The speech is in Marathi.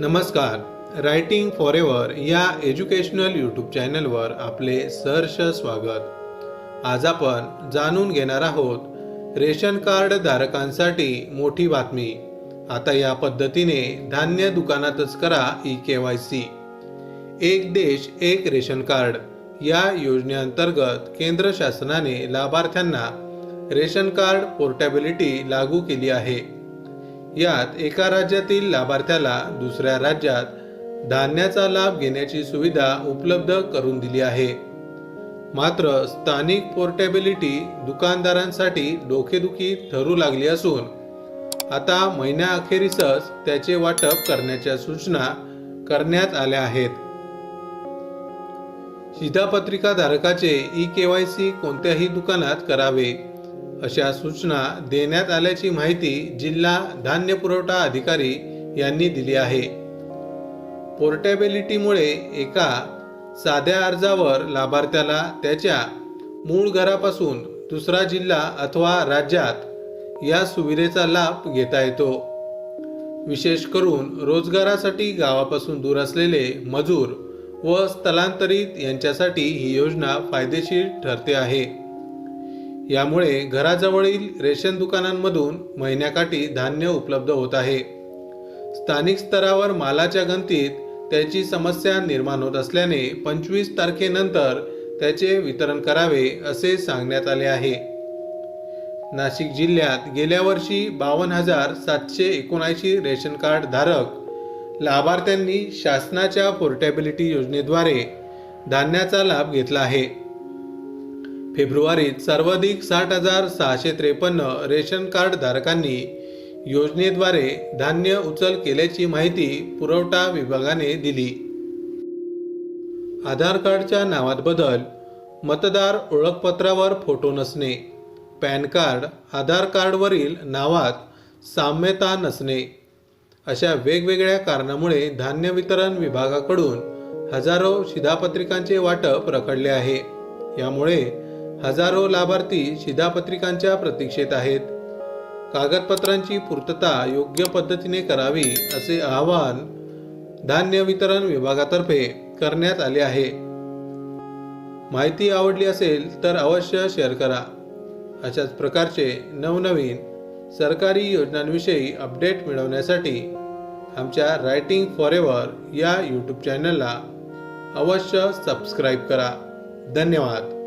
नमस्कार. रायटिंग फॉर एव्हर या एज्युकेशनल यूट्यूब चॅनलवर आपले सहर्ष स्वागत. आज आपण जाणून घेणार आहोत रेशन कार्ड धारकांसाठी मोठी बातमी. आता या पद्धतीने धान्य दुकानातच करा ई के वाय सी. एक देश एक रेशन कार्ड. या योजनेअंतर्गत केंद्र शासनाने लाभार्थ्यांना रेशन कार्ड पोर्टेबिलिटी लागू केली आहे. यात एका राज्यातील लाभार्थ्याला दुसऱ्या राज्यात धान्याचा लाभ घेण्याची सुविधा उपलब्ध करून दिली आहे. मात्र स्थानिक पोर्टेबिलिटी दुकानदारांसाठी डोकेदुखी ठरू लागली असून आता महिन्याअखेरीसच त्याचे वाटप करण्याच्या सूचना करण्यात आल्या आहेत. शिधापत्रिका धारकाचे ई के वाय सी कोणत्याही दुकानात करावे अशा सूचना देण्यात आल्याची माहिती जिल्हा धान्य पुरवठा अधिकारी यांनी दिली आहे. पोर्टेबिलिटीमुळे एका साध्या अर्जावर लाभार्थ्याला त्याच्या मूळ घरापासून दुसरा जिल्हा अथवा राज्यात या सुविधेचा लाभ घेता येतो. विशेष करून रोजगारासाठी गावापासून दूर असलेले मजूर व स्थलांतरित यांच्यासाठी ही योजना फायदेशीर ठरते आहे. यामुळे घराजवळील रेशन दुकानांमधून महिन्याकाठी धान्य उपलब्ध होत आहे. स्थानिक स्तरावर मालाच्या गंतीत त्याची समस्या निर्माण होत असल्याने पंचवीस तारखेनंतर त्याचे वितरण करावे असे सांगण्यात आले आहे. नाशिक जिल्ह्यात गेल्या वर्षी बावन्न हजार सातशे एकोणऐंशी रेशन कार्ड धारक लाभार्थ्यांनी शासनाच्या पोर्टेबिलिटी योजनेद्वारे धान्याचा लाभ घेतला आहे. फेब्रुवारीत सर्वाधिक साठ हजार सहाशे त्रेपन्न रेशन कार्ड धारकांनी योजनेद्वारे धान्य उचल केल्याची माहिती पुरवठा विभागाने दिली. आधार कार्डच्या नावात बदल मतदार ओळखपत्रावर फोटो नसणे पॅन कार्ड आधार कार्डवरील नावात साम्यता नसणे अशा वेगवेगळ्या कारणामुळे धान्य वितरण विभागाकडून हजारो शिधापत्रिकांचे वाटप रखडले आहे. यामुळे हजारो लाभार्थी शिधापत्रिकांच्या प्रतीक्षेत आहेत. कागदपत्रांची पूर्तता योग्य पद्धतीने करावी असे आवाहन धान्य वितरण विभागातर्फे करण्यात आले आहे. माहिती आवडली असेल तर अवश्य शेअर करा. अशाच प्रकारचे नवनवीन सरकारी योजनांविषयी अपडेट मिळवण्यासाठी आमच्या रायटिंग फॉर एव्हर या यूट्यूब चॅनलला अवश्य सबस्क्राईब करा. धन्यवाद.